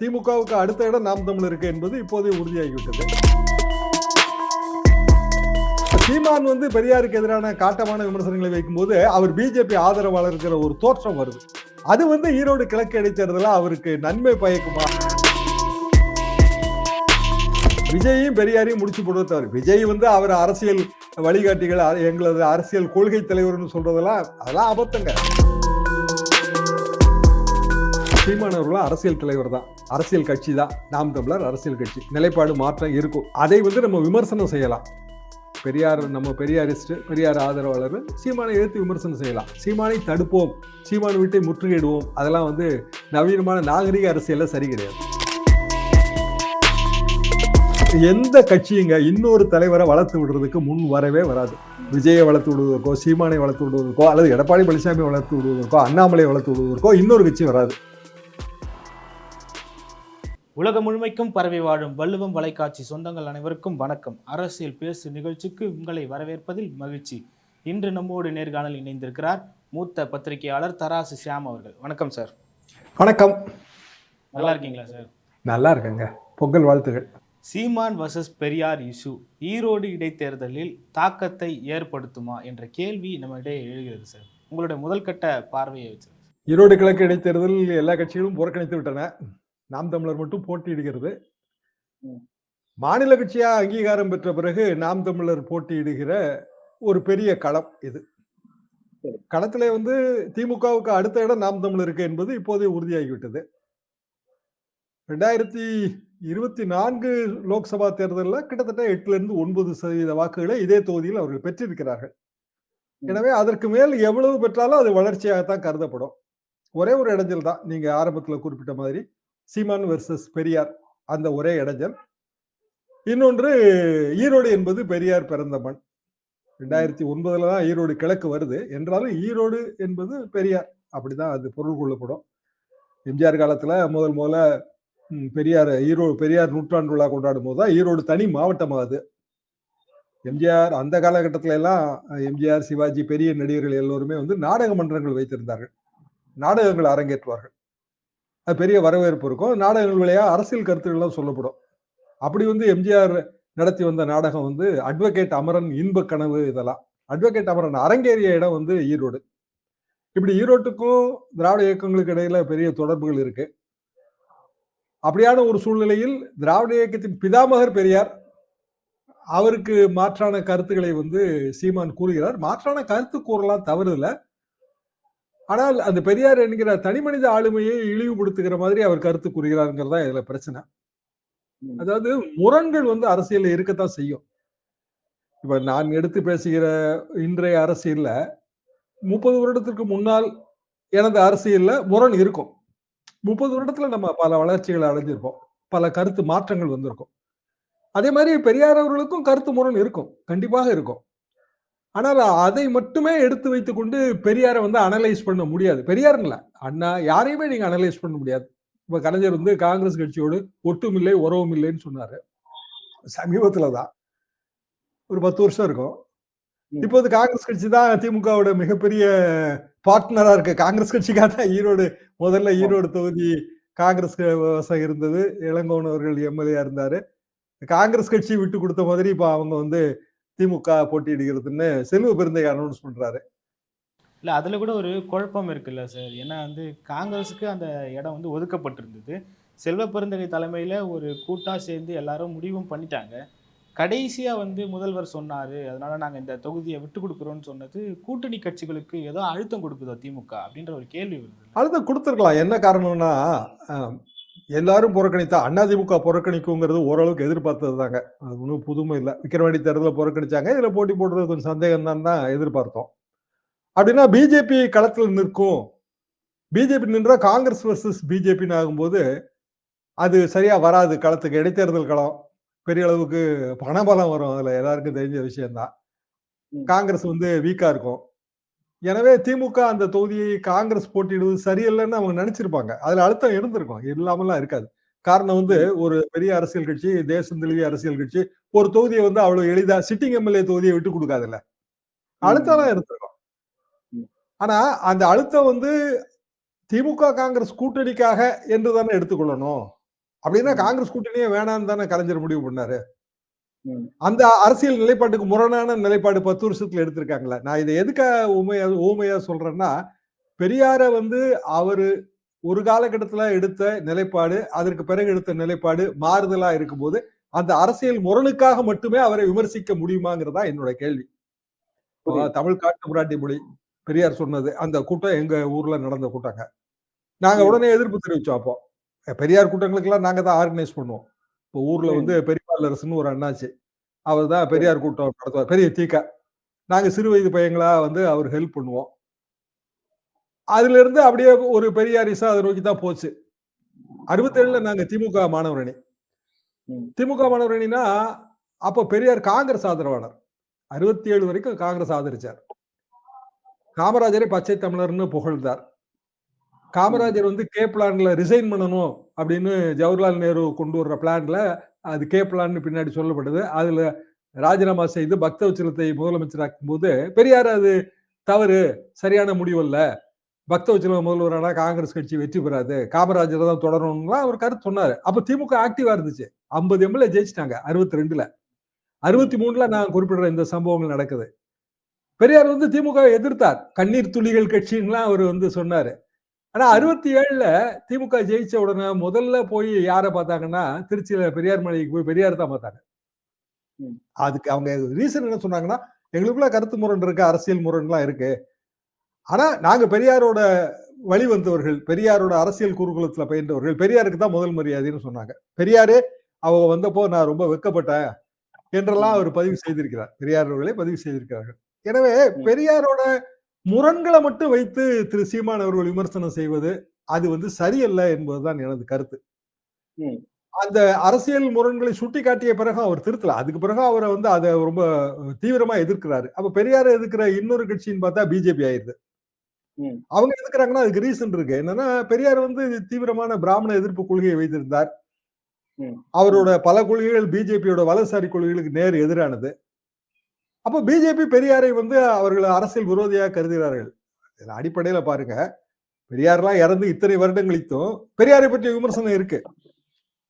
திமுகவுக்கு அடுத்த இடம் நாம் தமிழருக்கு என்பது இப்போதே உறுதியாகிவிட்டது. சீமான் வந்து பெரியாருக்கு எதிரான காட்டமான விமர்சனங்களை வைக்கும்போது அவர் பிஜேபி ஆதரவாளர்கிற ஒரு தோற்றம் வருது. அது வந்து ஈரோடு கிழக்கு இடைத்தேர்தலில் அவருக்கு நன்மை பயக்குமா? விஜயையும் பெரியாரையும் முடிச்சு போடுவது விஜய் வந்து அவர் அரசியல் வழிகாட்டிகள் எங்களது அரசியல் கொள்கை தலைவர்னு சொல்றதெல்லாம் அதெல்லாம் அபத்தங்க. சீமான் அவர்களும் அரசியல் தலைவர் தான். அரசியல் கட்சி தான். நாம் தமிழர் அரசியல் கட்சி. நிலைப்பாடு மாற்றம் இருக்கும். அதை வந்து நம்ம விமர்சனம் செய்யலாம். பெரியார் நம்ம பெரியாரிஸ்ட் பெரியார் ஆதரவாளர் சீமானை எதிர்த்து விமர்சனம் செய்யலாம். சீமானை தடுப்போம். சீமான வீட்டை முற்றுகையிடுவோம். அதெல்லாம் வந்து நவீனமான நாகரிக அரசியலில் சரி கிடையாது. எந்த கட்சியுங்க இன்னொரு தலைவரை வளர்த்து விடுறதுக்கு முன் வரவே வராது. விஜயை வளர்த்து விடுவதற்கோ சீமானை வளர்த்து விடுவதற்கோ அல்லது எடப்பாடி பழனிசாமி வளர்த்து விடுவதற்கோ அண்ணாமலை வளர்த்து விடுவதற்கோ இன்னொரு கட்சி வராது. உலகம் முழுமைக்கும் பரவி வாழும் வள்ளுவம் வலைக்காட்சி சொந்தங்கள் அனைவருக்கும் வணக்கம். அரசியல் பேசு நிகழ்ச்சிக்கு உங்களை வரவேற்பதில் மகிழ்ச்சி. இன்று நம்மோடு நேர்காணல் இணைந்திருக்கிறார் மூத்த பத்திரிகையாளர் தராசு ஷியாம் அவர்கள். வணக்கம் சார். வணக்கம். நல்லா இருக்கீங்களா சார்? நல்லா இருக்கங்க. பொங்கல் வாழ்த்துகள். சீமான் வர்சஸ் பெரியார் இஷ்யூ ஈரோடு இடைத்தேர்தலில் தாக்கத்தை ஏற்படுத்துமா என்ற கேள்வி நம்மிடையே எழுகிறது சார். உங்களுடைய முதல் கட்ட பார்வையை வச்சு ஈரோடு கிழக்கு இடைத்தேர்தலில் எல்லா கட்சிகளும் புறக்கணித்து விட்டன. நாம் தமிழர் மட்டும் போட்டியிடுகிறது. மாநில கட்சியா அங்கீகாரம் பெற்ற பிறகு நாம் தமிழர் போட்டியிடுகிற ஒரு பெரிய களம் இது. களத்திலே வந்து திமுகவுக்கு அடுத்த இடம் நாம் தமிழருக்கு என்பது இப்போதே உறுதியாகிவிட்டது. ரெண்டாயிரத்தி இருபத்தி நான்கு லோக்சபா தேர்தலில் கிட்டத்தட்ட எட்டுல இருந்து ஒன்பது சதவீத வாக்குகளை இதே தொகுதியில் அவர்கள் பெற்றிருக்கிறார்கள். எனவே அதற்கு மேல் எவ்வளவு பெற்றாலும் அது வளர்ச்சியாகத்தான் கருதப்படும். ஒரே ஒரு இடைஞ்சல் தான் நீங்க ஆரம்பத்துல குறிப்பிட்ட மாதிரி. சீமான் வெர்சஸ் பெரியார் அந்த ஒரே இடைஞ்சல். இன்னொன்று ஈரோடு என்பது பெரியார் பிறந்த மண். ரெண்டாயிரத்தி ஒன்பதுல தான் ஈரோடு கிழக்கு வருது. என்றாலும் ஈரோடு என்பது பெரியார். அப்படிதான் அது பொருள் கொள்ளப்படும். எம்ஜிஆர் காலத்துல முதல் முதல்ல பெரியார் ஈரோடு பெரியார் நூற்றாண்டு விழா கொண்டாடும் போது தான் ஈரோடு தனி மாவட்டமாகுது எம்ஜிஆர் அந்த காலகட்டத்தில எல்லாம் எம்ஜிஆர் சிவாஜி பெரிய நடிகர்கள் எல்லோருமே வந்து நாடக மன்றங்கள் வைத்திருந்தார்கள். நாடகங்கள் அரங்கேற்றுவார்கள். பெரிய வரவேற்பு இருக்கும். நாடகங்கள் வழியா அரசியல் கருத்துக்கள்லாம் சொல்லப்படும். அப்படி வந்து எம்ஜிஆர் நடத்தி வந்த நாடகம் வந்து அட்வொகேட் அமரன் இன்ப கனவு இதெல்லாம். அட்வொகேட் அமரன் அரங்கேறிய இடம் வந்து ஈரோடு. இப்படி ஈரோட்டுக்கும் திராவிட இயக்கங்களுக்கு இடையில பெரிய தொடர்புகள் இருக்கு. அப்படியான ஒரு சூழ்நிலையில் திராவிட இயக்கத்தின் பிதாமகர் பெரியார் அவருக்கு மாற்றான கருத்துக்களை வந்து சீமான் கூறுகிறார். மாற்றான கருத்து கூறலாம் தவறு இல்லை. ஆனால் அந்த பெரியார் என்கிற தனிமனித ஆளுமையை இழிவுபடுத்துகிற மாதிரி அவர் கருத்து கூறுகிறாருங்கிறது தான் இதுல பிரச்சனை. அதாவது முரண்கள் வந்து அரசியல்ல இருக்கத்தான் செய்யும். இப்ப நான் எடுத்து பேசுகிற இன்றைய அரசியல்ல முப்பது வருடத்திற்கு முன்னால் எனது அரசியல்ல முரண் இருக்கும். முப்பது வருடத்துல நம்ம பல வளர்ச்சிகளை அடைஞ்சிருப்போம். பல கருத்து மாற்றங்கள் வந்திருக்கும். அதே மாதிரி பெரியார் அவர்களுக்கும் கருத்து முரண் இருக்கும். கண்டிப்பாக இருக்கும். ஆனால் அதை மட்டுமே எடுத்து வைத்துக்கொண்டு பெரியாரை வந்து அனலைஸ் பண்ண முடியாது. பெரியார் இல்ல அண்ணா யாரையுமே நீங்க அனலைஸ் பண்ண முடியாது. இப்ப கலைஞர் வந்து காங்கிரஸ் கட்சியோடு ஒட்டும் இல்லை உறவும் இல்லைன்னு சொன்னாரு. சமீபத்துல தான். ஒரு பத்து வருஷம் இருக்கும். இப்போது காங்கிரஸ் கட்சி தான் திமுகவோட மிகப்பெரிய பார்ட்னரா இருக்கு. காங்கிரஸ் கட்சிக்காக தான் ஈரோடு முதல்ல ஈரோடு தொகுதி காங்கிரஸ் வசம் இருந்தது. இளங்கோவன் அவர்கள் எம்எல்ஏ இருந்தாரு. காங்கிரஸ் கட்சி விட்டு கொடுத்த மாதிரி இப்ப அவங்க வந்து திமுக போட்டியிடுகிறதுன்னு செல்வ பெருந்தை அனௌன்ஸ் பண்றாரு. இல்லை அதில் கூட ஒரு குழப்பம் இருக்குல்ல சார் ஏன்னா வந்து காங்கிரஸுக்கு அந்த இடம் வந்து ஒதுக்கப்பட்டிருந்தது. செல்வ பெருந்தகை தலைமையில் ஒரு கூட்டாக சேர்ந்து எல்லாரும் முடிவும் பண்ணிட்டாங்க. கடைசியாக வந்து முதல்வர் சொன்னார் அதனால நாங்கள் இந்த தொகுதியை விட்டு கொடுக்குறோம்னு சொன்னது கூட்டணி கட்சிகளுக்கு ஏதோ அழுத்தம் கொடுக்குதோ திமுக அப்படின்ற ஒரு கேள்வி வருது அழுத்தம் கொடுத்துருக்கலாம். என்ன காரணம்னா எல்லாரும் புறக்கணித்தா அதிமுக புறக்கணிக்குங்கிறது ஓரளவுக்கு எதிர்பார்த்தது தாங்க அது ஒன்றும் புதுமை இல்லை. விக்கிரவாண்டி தேர்தலில் புறக்கணிச்சாங்க. இதுல போட்டி போடுறது கொஞ்சம் சந்தேகம் தான் தான் எதிர்பார்த்தோம். அப்படின்னா பிஜேபி களத்தில் நிற்கும். பிஜேபி நின்றா காங்கிரஸ் வர்சஸ் பிஜேபின்னு ஆகும்போது அது சரியா வராது. களத்துக்கு இடைத்தேர்தல் களம். பெரிய அளவுக்கு பணபலம் வரும். அதுல எல்லாருக்கும் தெரிஞ்ச விஷயம்தான். காங்கிரஸ் வந்து வீக்கா இருக்கும். எனவே திமுக அந்த தொகுதியை காங்கிரஸ் போட்டியிடுவது சரியில்லைன்னு அவங்க நினைச்சிருப்பாங்க அதுல அழுத்தம் இருந்திருக்கும் இல்லாமலாம் இருக்காது காரணம் வந்து ஒரு பெரிய அரசியல் கட்சி தேசம் தழுவிய அரசியல் கட்சி ஒரு தொகுதியை வந்து அவ்வளவு எளிதா சிட்டிங் எம்எல்ஏ தொகுதியை விட்டு கொடுக்காதுல்ல அழுத்தம் இருந்திருக்கும். ஆனா அந்த அழுத்தம் வந்து திமுக காங்கிரஸ் கூட்டணிக்காக என்று தானே எடுத்துக்கொள்ளணும் அப்படின்னா. காங்கிரஸ் கூட்டணியே வேணாம்னு தானே கலைஞர் முடிவு பண்ணாரு. அந்த அரசியல் நிலைப்பாட்டுக்கு முரணான நிலைப்பாடு பத்து வருஷத்துல எடுத்திருக்காங்களே நான் இதை எதுக்காக ஊமையா ஊமையா சொல்றேன்னா பெரியார வந்து அவரு ஒரு காலகட்டத்துல எடுத்த நிலைப்பாடு அதற்கு பிறகு எடுத்த நிலைப்பாடு மாறுதலா இருக்கும்போது அந்த அரசியல் முரணுக்காக மட்டுமே அவரை விமர்சிக்க முடியுமாங்கிறதா என்னோட கேள்வி. தமிழ் காட்டு முராட்டி மொழி பெரியார் சொன்னது அந்த கூட்டம் எங்க ஊர்ல நடந்த கூட்டங்க நாங்க. உடனே எதிர்ப்பு தெரிவிச்சோம் அப்போ பெரியார் கூட்டங்களுக்கெல்லாம் நாங்க தான் ஆர்கனைஸ் பண்ணுவோம் இப்போ ஊர்ல. வந்து பெரியபாலரசன் ஒரு அண்ணாச்சு. அவர் தான் பெரியார் கூட்டம் நடத்துவார். பெரிய தீக்கா. நாங்க சிறு வயது பையங்களா வந்து அவர் ஹெல்ப் பண்ணுவோம். அதுல இருந்து அப்படியே ஒரு பெரியாரிசா அதை நோக்கி தான் போச்சு. அறுபத்தேழுல நாங்க திமுக மாணவரணி. திமுக மாணவரணினா அப்போ பெரியார் காங்கிரஸ் ஆதரவாளர். அறுபத்தி ஏழு வரைக்கும் காங்கிரஸ் ஆதரிச்சார். காமராஜரை பச்சை தமிழர்னு புகழ்ந்தார். காமராஜர் வந்து கே பிளான்ல ரிசைன் பண்ணணும் அப்படின்னு ஜவஹர்லால் நேரு கொண்டு வர்ற பிளான்ல அது கே பின்னாடி சொல்லப்படுது. அதில் ராஜினாமா செய்து பக்தவச்சலத்தை முதலமைச்சராக்கும் போது பெரியார் அது தவறு. சரியான முடிவல்ல. பக்தவச்சலம் முதல்வரானா காங்கிரஸ் கட்சி வெற்றி பெறாது. காமராஜர் தான் தொடரணும்லாம் அவர் கருத்து சொன்னார். அப்போ திமுக ஆக்டிவா இருந்துச்சு. ஐம்பது எம்எல்ஏ ஜெயிச்சிட்டாங்க அறுபத்தி ரெண்டுல அறுபத்தி மூணுல நான் குறிப்பிடுற இந்த சம்பவங்கள் நடக்குது. பெரியார் வந்து திமுக எதிர்த்தார். கண்ணீர் துளிகள் கட்சின்லாம் அவர் வந்து சொன்னாரு. ஆனா அறுபத்தி ஏழுல திமுக ஜெயிச்ச உடனே முதல்ல போய் யாரை பார்த்தாங்கன்னா திருச்சியில பெரியார் மலைக்கு போய் பெரியார் தான் பார்த்தாங்க. அதுக்கு அவங்க ரீசன் என்ன சொன்னாங்கன்னா எங்களுக்குள்ள கருத்து முரண் இருக்கு அரசியல் முரண்லாம் இருக்கு. ஆனா நாங்க பெரியாரோட வழி வந்தவர்கள் பெரியாரோட அரசியல் குருகுலத்துல பயின்றவர்கள் பெரியாருக்கு தான் முதல் மரியாதைன்னு சொன்னாங்க. பெரியாரே அவங்க வந்தப்போ நான் ரொம்ப வெக்கப்பட்டேன் என்றெல்லாம் அவர் பதிவு செய்திருக்கிறார். பெரியார் அவர்களே பதிவு செய்திருக்கிறார்கள். எனவே. பெரியாரோட முரண்களை மட்டும் வைத்து திரு சீமான் அவர்கள் விமர்சனம் செய்வது அது வந்து சரியல்ல என்பதுதான் எனது கருத்து. அந்த அரசியல் முரண்களை சுட்டி காட்டிய பிறகு அவர் திருத்தல. அதுக்கு பிறகு அவரை வந்து அதை ரொம்ப தீவிரமா எதிர்க்கிறாரு. அப்ப பெரியாரை எதிர்க்கிற இன்னொரு கட்சின்னு பார்த்தா பிஜேபி ஆயிருது. அவங்க எதிர்க்கிறாங்கன்னா அதுக்கு ரீசன் இருக்கு. என்னன்னா பெரியார் வந்து தீவிரமான பிராமண எதிர்ப்பு கொள்கையை வைத்திருந்தார். அவரோட பல கொள்கைகள் பிஜேபியோட வலதுசாரி கொள்கைகளுக்கு நேர் எதிரானது. அப்போ பிஜேபி பெரியாரை வந்து அவர்கள் அரசியல் விரோதியாக கருதுகிறார்கள். இதுல அடிப்படையில பாருங்க. பெரியார்லாம் இறந்து இத்தனை வருடங்களித்தும் பெரியாரை பற்றிய விமர்சனம் இருக்கு.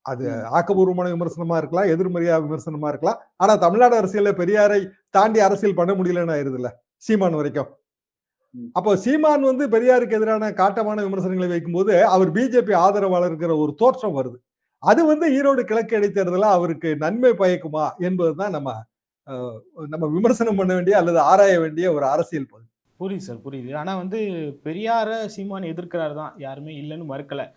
அது. ஆக்கபூர்வமான விமர்சனமா இருக்கலாம் எதிர்மறையா விமர்சனமா இருக்கலாம். ஆனா தமிழ்நாடு அரசியல்ல பெரியாரை தாண்டி அரசியல் பண்ண முடியலன்னு ஆயிருதுல்ல சீமான் வரைக்கும். அப்போ சீமான் வந்து பெரியாருக்கு எதிரான காட்டமான விமர்சனங்களை வைக்கும்போது அவர் பிஜேபி ஆதரவாளர்கிற ஒரு தோற்றம் வருது. அது வந்து ஈரோடு கிழக்கு இடைத்தேர்தல அவருக்கு நன்மை பயக்குமா என்பதுதான் நம்ம நம்ம விமர்சனம் பண்ண வேண்டிய அல்லது ஆராய வேண்டிய ஒரு அரசியல் பகுதி புரியுது சார் புரியுது. ஆனா வந்து பெரியார சீமான் எதிர்க்கிறார் தான். யாருமே இல்லைன்னு மறுக்கல.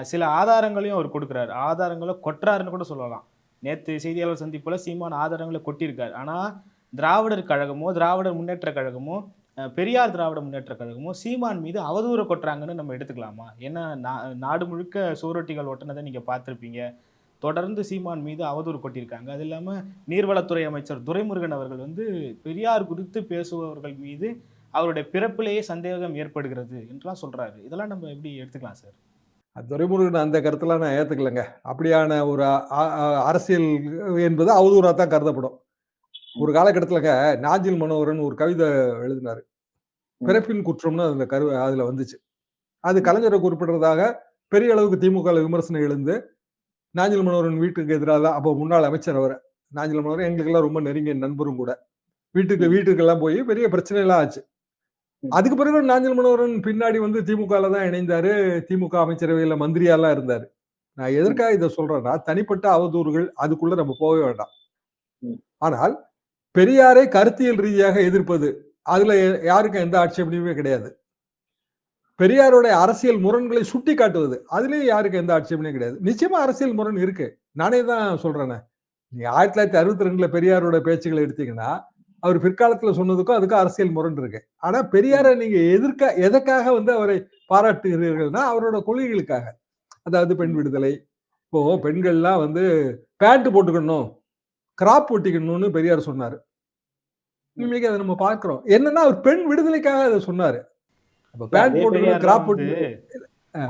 சில ஆதாரங்களையும் அவர் கொடுக்குறாரு. ஆதாரங்களை கொட்டுறாருன்னு கூட சொல்லலாம். நேற்று செய்தியாளர் சந்திப்பில் சீமான் ஆதாரங்களை கொட்டியிருக்காரு. ஆனால் திராவிடர் கழகமோ திராவிடர் முன்னேற்ற கழகமோ பெரியார் திராவிட முன்னேற்ற கழகமோ சீமான் மீது அவதூறு கொட்டுறாங்கன்னு நம்ம எடுத்துக்கலாமா? ஏன்னா நா- நாடு முழுக்க சோரொட்டிகள் ஒட்டினதை நீங்கள் பார்த்துருப்பீங்க. தொடர்ந்து சீமான் மீது அவதூறு கொட்டியிருக்காங்க அது இல்லாமல் நீர்வளத்துறை அமைச்சர் துரைமுருகன் அவர்கள் வந்து பெரியார் குறித்து பேசுபவர்கள் மீது அவருடைய பிறப்பிலேயே சந்தேகம் ஏற்படுகிறது என்றெல்லாம் சொல்கிறாரு இதெல்லாம் நம்ம எப்படி எடுத்துக்கலாம் சார்? துரைமுருகன் அந்த கருத்தெல்லாம் நான் ஏற்றுக்கலைங்க அப்படியான ஒரு அரசியல் என்பது அவதூறாக தான் கருதப்படும். ஒரு காலகட்டத்திலங்க நாஞ்சில் மனோகரன் ஒரு கவிதை எழுதினார். பிறப்பின் குற்றம்னு அதில் கரு அதில் வந்துச்சு. அது கலைஞரை குறிப்பிடுறதாக பெரிய அளவுக்கு திமுக விமர்சனம் எழுந்து நாஞ்சில் மனோகரன் வீட்டுக்கு எதிராக அப்போ முன்னாள் அமைச்சர் அவர். நாஞ்சில் மனோகரன் எங்களுக்கெல்லாம் ரொம்ப நெருங்கிய நண்பரும் கூட. வீட்டுக்கு. வீட்டுக்கெல்லாம் போய் பெரிய பிரச்சனை எல்லாம் ஆச்சு. அதுக்கு பிறகு நாஞ்சில் மனோகரன் பின்னாடி வந்து திமுக ல தான் இணைந்தாரு. திமுக அமைச்சரவையில மந்திரியாலாம் இருந்தாரு. நான் எதற்காக இதை சொல்றேன்னா தனிப்பட்ட அவதூறுகள் அதுக்குள்ள நம்ம போக வேண்டாம். ஆனால் பெரியாரை கருத்தியல் ரீதியாக எதிர்ப்பது அதுல யாருக்கும் எந்த ஆட்சேபனையுமே கிடையாது. பெரியாருடைய அரசியல் முரண்களை சுட்டி காட்டுவது அதுலேயும் யாருக்கு எந்த ஆட்சேபனையும் கிடையாது. நிச்சயமா அரசியல் முரண் இருக்கு. நானே தான் சொல்றேனே. நீ ஆயிரத்தி தொள்ளாயிரத்தி அறுபத்தி ரெண்டுல பெரியாரோட பேச்சுகளை எடுத்தீங்கன்னா அவர் பிற்காலத்துல சொன்னதுக்கும் அதுக்கும் அரசியல் முரண் இருக்கு. ஆனா பெரியாரை நீங்க எதிர்க்க எதற்காக வந்து அவரை பாராட்டுகிறீர்கள்னா அவரோட கொள்கைகளுக்காக. அதாவது பெண் விடுதலை இப்போ பெண்கள்லாம் வந்து பேண்ட் போட்டுக்கணும் கிராப் ஒட்டிக்கணும்னு பெரியார் சொன்னார். இன்னைக்கு அதை நம்ம பார்க்கிறோம். என்னன்னா அவர் பெண் விடுதலைக்காக அதை சொன்னாரு. பேண்ட் பெரியார் கிராப் போட்டு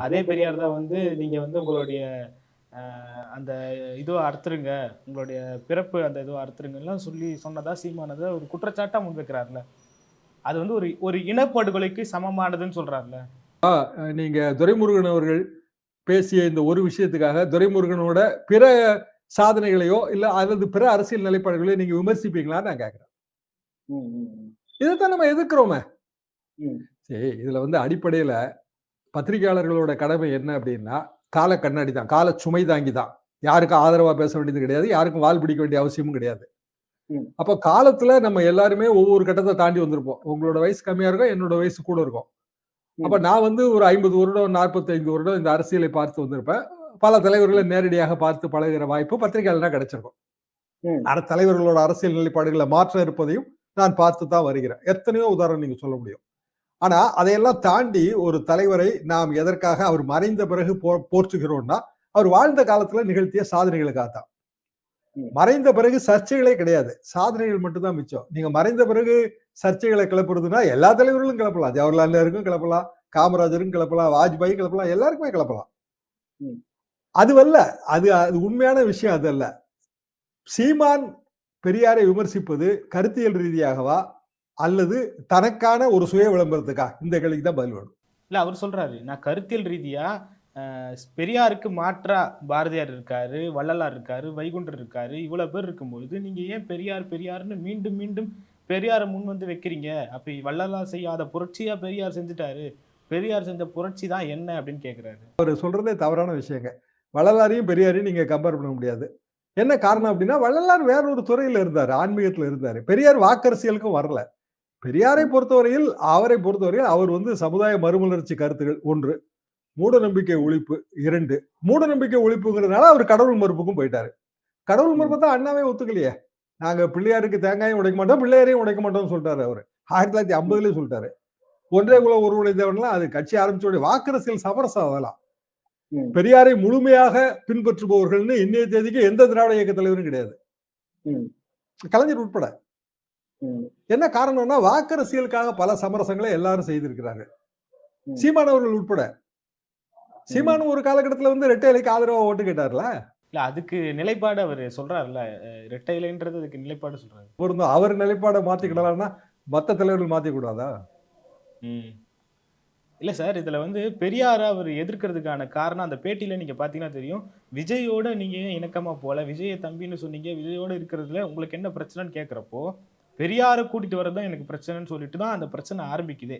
அதே பெரியார் தான் வந்து நீங்க வந்து உங்களுடைய அந்த இதுவை அறுத்துருங்க. உங்களுடைய பிறப்பு அந்த இதுவை அறுத்துருங்கலாம் சொல்லி சொன்னதா சீமானதை ஒரு குற்றச்சாட்டா முன்வைக்கிறார்ல அது வந்து ஒரு ஒரு இனப்படுகொலைக்கு சமமானதுன்னு சொல்றாருல. நீங்க துரைமுருகன் அவர்கள் பேசிய இந்த ஒரு விஷயத்துக்காக துரைமுருகனோட பிற சாதனைகளையோ இல்ல அல்லது பிற அரசியல் நிலைப்பாடுகளையோ நீங்க விமர்சிப்பீங்களான்னு நான் ம். இதைத்தான் நம்ம எதிர்க்கிறோமே. சரி இதுல வந்து அடிப்படையில பத்திரிகையாளர்களோட கடமை என்ன அப்படின்னா கால கண்ணாடி தான் கால சுமை தாங்கி தான். யாருக்கும் ஆதரவா பேச வேண்டியது கிடையாது யாருக்கும் வால் பிடிக்க வேண்டிய அவசியமும் கிடையாது. அப்ப காலத்துல நம்ம எல்லாருமே ஒவ்வொரு கட்டத்தை தாண்டி வந்திருப்போம். உங்களோட வயசு கம்மியா இருக்கும் என்னோட வயசு கூட இருக்கும். அப்ப நான் வந்து ஒரு ஐம்பது வருடம் நாற்பத்தைந்து வருடம் இந்த அரசியலை பார்த்து வந்திருப்பேன். பல தலைவர்களை நேரடியாக பார்த்து பழகுற வாய்ப்பு பத்திரிகையாளர் கிடைச்சிருக்கும். தலைவர்களோட அரசியல் நிலைப்பாடுகளை மாற்றம் இருப்பதையும் நான் பார்த்து தான் வருகிறேன். எத்தனையோ உதாரணம் நீங்க சொல்ல முடியும். ஆனா அதையெல்லாம் தாண்டி ஒரு தலைவரை நாம் எதற்காக அவர் மறைந்த பிறகு போ- போற்றுகிறோம்னா அவர் வாழ்ந்த காலத்துல நிகழ்த்திய சாதனைகளுக்காக தான். மறைந்த பிறகு சர்ச்சைகளே கிடையாது. சாதனைகள் மட்டும்தான் மிச்சம். நீங்க மறைந்த பிறகு சர்ச்சைகளை கிளப்புறதுன்னா எல்லா தலைவர்களும் கிளப்பலாம். ஜவஹர்லால் நேருக்கும் கிளப்பலாம் காமராஜரும் கிளப்பலாம் வாஜ்பாய் கிளப்பலாம் எல்லாருக்குமே கிளப்பலாம். அதுவல்ல அது அது உண்மையான விஷயம் அது அல்ல. சீமான் பெரியாரை விமர்சிப்பது கருத்தியல் ரீதியாகவா அல்லது தனக்கான ஒரு சுய விளம்பரத்துக்கா இந்த கேள்விக்கு தான் பதில் வேணும். இல்ல அவர் சொல்றாரு நான் கருத்தியல் ரீதியா அஹ், பெரியாருக்கு மாற்றா பாரதியார் இருக்காரு வள்ளலார் இருக்காரு வைகுண்டர் இருக்காரு இவ்வளவு பேர் இருக்கும்பொழுது நீங்க ஏன் பெரியார் பெரியார்னு மீண்டும் மீண்டும் பெரியாரை முன் வந்து வைக்கிறீங்க? அப்படி வள்ளலார் செய்யாத புரட்சியா பெரியார் செஞ்சுட்டாரு? பெரியார் செஞ்ச புரட்சி தான் என்ன அப்படின்னு கேக்குறாரு. அவர் சொல்றதே தவறான விஷயங்க. வள்ளலாரையும் பெரியாரையும் நீங்க கம்பேர் பண்ண முடியாது. என்ன காரணம் அப்படின்னா வள்ளலார் வேற ஒரு துறையில இருந்தாரு ஆன்மீகத்துல இருந்தாரு. பெரியார் வாக்கரசியலுக்கும் வரல. பெரியாரை பொறுத்தவரையில் அவரை பொறுத்தவரையில் அவர் வந்து சமுதாய மறுமலர்ச்சி கருத்துகள் ஒன்று மூட நம்பிக்கை ஒழிப்பு இரண்டு. மூட நம்பிக்கை ஒழிப்புங்கிறதுனால அவர் கடவுள் மறுப்புக்கும் போயிட்டாரு. கடவுள் மறுப்பு தான் அண்ணாவே ஒத்துக்கலையே. நாங்க பிள்ளையாருக்கு தேங்காயும் உடைக்க மாட்டோம் பிள்ளையாரையும் உடைக்க மாட்டோம்னு சொல்லிட்டாரு அவரு. ஆயிரத்தி தொள்ளாயிரத்தி ஐம்பதுலயே சொல்லிட்டாரு. ஒன்றே குல ஒருவனை தேவன்லாம் அது கட்சி ஆரம்பிச்சோடைய வாக்கரசியல் சமரசம் அதெல்லாம். பெரியாரை முழுமையாக பின்பற்றுபவர்கள்னு இன்னைய தேதிக்கு எந்த திராவிட இயக்க தலைவரும் கிடையாது. கலைஞர் உட்பட. என்ன காரணம்னா வாக்கரசியலுக்காக பல சமரசங்களை எல்லாரும் செய்திருக்கிறார்கள். ம். சீமான் அவர்கள் உட்பட. சீமான் ஒரு காலகட்டத்துல வந்து ரெட்டை இலைக்கு ஆதரவா ஓட்டு கேட்டார்ல? இல்ல அதுக்கு நிலைப்பாடு அவர் சொல்றாருல்ல. அஹ், இரட்டை இலைன்றது அதுக்கு நிலைப்பாடு சொல்றாரு. பொருந்தும் அவர் நிலைப்பாடை மாத்திக்கிடலாம்னா மத்த தலைவர்கள் மாத்திக்க கூடாதா ம். இல்லை சார் இதில் வந்து பெரியாரை அவர் எதிர்க்கிறதுக்கான காரணம் அந்த பேட்டியில் நீங்கள் பார்த்தீங்கன்னா தெரியும். விஜயோட நீங்கள் இணக்கமாக போகல விஜய தம்பின்னு சொன்னீங்க விஜயோட இருக்கிறதுல உங்களுக்கு என்ன பிரச்சனைன்னு கேட்குறப்போ பெரியாரை கூட்டிகிட்டு வரதான் எனக்கு பிரச்சனைன்னு சொல்லிட்டு தான் அந்த பிரச்சனை ஆரம்பிக்குது.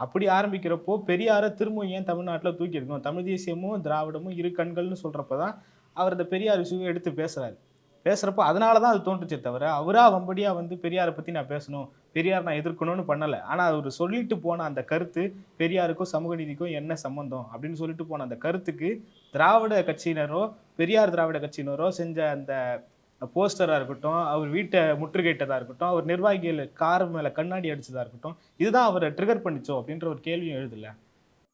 அப்படி ஆரம்பிக்கிறப்போ பெரியாரை திரும்ப ஏன் தமிழ்நாட்டில் தூக்கி எடுக்கணும் தமிழ் தேசியமும் திராவிடமும் இரு கண்கள்னு சொல்கிறப்ப தான் அவர் இந்த பெரியார் விஷயம் எடுத்து பேசுகிறாரு பேசுகிறப்போ அதனால தான் அது தோன்றுச்சே தவிர அவராக வம்படியாக வந்து பெரியாரை பற்றி நான் பேசணும் பெரியார் நான் எதிர்க்கணும்னு பண்ணலை. ஆனால் அவர் சொல்லிட்டு போன அந்த கருத்து பெரியாருக்கும் சமூக நீதிக்கும் என்ன சம்மந்தம் அப்படின்னு சொல்லிட்டு போன அந்த கருத்துக்கு திராவிட கட்சியினரோ பெரியார் திராவிட கட்சியினரோ செஞ்ச அந்த போஸ்டராக இருக்கட்டும் அவர் வீட்டை முற்றுகையிட்டதாக இருக்கட்டும் அவர் நிர்வாகிகள் கார் மேலே கண்ணாடி அடிச்சதா இருக்கட்டும் இதுதான் அவரை ட்ரிகர் பண்ணிச்சோ அப்படின்ற ஒரு கேள்வியும் எழுதல.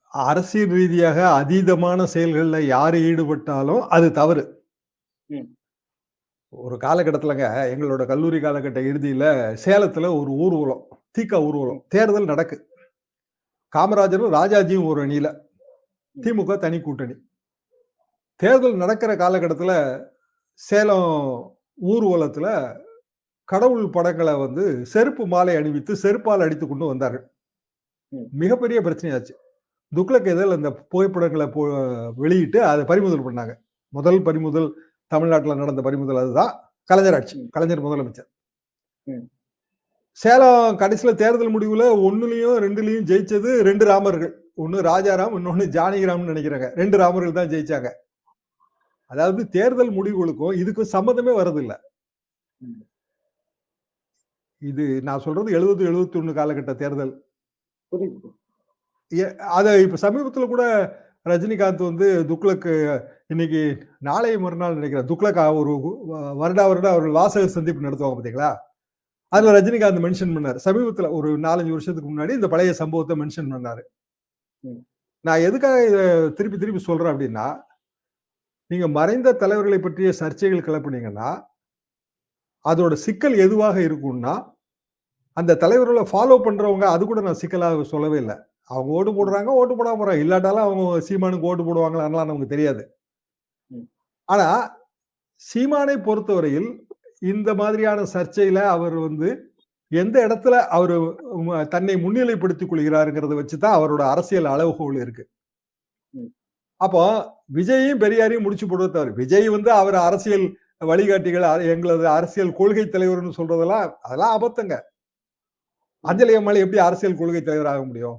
அரசியல் ரீதியாக அதீதமான செயல்கள்ல யாரு ஈடுபட்டாலும் அது தவறு. ம். ஒரு காலகட்டத்துலங்க எங்களோட கல்லூரி காலகட்ட இறுதியில சேலத்துல ஒரு ஊர்வலம் தீக்கா ஊர்வலம் தேர்தல் நடக்கு. காமராஜரும் ராஜாஜியும் ஒரு அணியில திமுக தனி கூட்டணி. தேர்தல் நடக்கிற காலகட்டத்துல சேலம் ஊர்வலத்துல கடவுள் படங்களை வந்து செருப்பு மாலை அணிவித்து செருப்பால் அடித்து கொண்டு வந்தார்கள். மிகப்பெரிய பிரச்சனையாச்சு. துக்ளக் இதழ் அந்த புகைப்படங்களை போ வெளியிட்டு அதை பறிமுதல் பண்ணாங்க. முதல் பறிமுதல் தமிழ்நாட்டில் நடந்த பறிமுதல் அதுதான். கலைஞர் ஆட்சி. கலைஞர் முதலமைச்சர். சேலம் கடைசியில தேர்தல் முடிவுல ஒண்ணுலயும் ரெண்டுலயும் ஜெயிச்சது ரெண்டு ராமர்கள். ஒன்னு ராஜாராம் இன்னொன்னு ஜானகிராம்னு நினைக்கிறாங்க. ரெண்டு ராமர்கள் தான் ஜெயிச்சாங்க. அதாவது தேர்தல் முடிவுகளுக்கும் இதுக்கும் சம்மந்தமே வரதில்ல. இது நான் சொல்றது எழுபது எழுபத்தி ஒண்ணு காலகட்ட தேர்தல். அதை இப்ப சமீபத்துல கூட ரஜினிகாந்த் வந்து துக்ளக்கு இன்னைக்கு நாளை மறுநாள் நினைக்கிறேன் துக்ளக் ஒரு வருடா வருடம் அவர்கள் வாசகர் சந்திப்பு நடத்துவாங்க பாத்தீங்களா? அதுல ரஜினிகாந்த் மென்ஷன் பண்ணாரு. சமீபத்துல ஒரு நாலஞ்சு வருஷத்துக்கு முன்னாடி இந்த பழைய சம்பவத்தை மென்ஷன் பண்ணாரு. நான் எதுக்காக இதை திருப்பி திருப்பி சொல்றேன் அப்படின்னா நீங்க மறைந்த தலைவர்களை பற்றிய சர்ச்சைகள் கிளப்புனீங்கன்னா அதோட சிக்கல் எதுவாக இருக்கும்னா அந்த தலைவர்களை ஃபாலோ பண்றவங்க அது கூட நான் சிக்கலாக சொல்லவே இல்லை. அவங்க ஓட்டு போடுறாங்க ஓட்டு போடாம போறாங்க. இல்லாட்டாலும் அவங்க சீமானுக்கு ஓட்டு போடுவாங்களான்லாம் நமக்கு தெரியாது. ஆனா சீமானை பொறுத்தவரையில் இந்த மாதிரியான சர்ச்சையில அவர் வந்து எந்த இடத்துல அவர் தன்னை முன்னிலைப்படுத்திக் கொள்கிறாருங்கிறத வச்சுதான் அவரோட அரசியல் அளவுகோல் இருக்கு. அப்போ விஜயும் பெரியாரையும் முடிச்சு போடுவதவர் விஜய் வந்து அவர் அரசியல் வழிகாட்டிகள் எங்களது அரசியல் கொள்கை தலைவர்னு சொல்றதெல்லாம் அதெல்லாம் அபத்தங்க. அஞ்சலி அம்மாள் எப்படி அரசியல் கொள்கை தலைவர் ஆக முடியும்?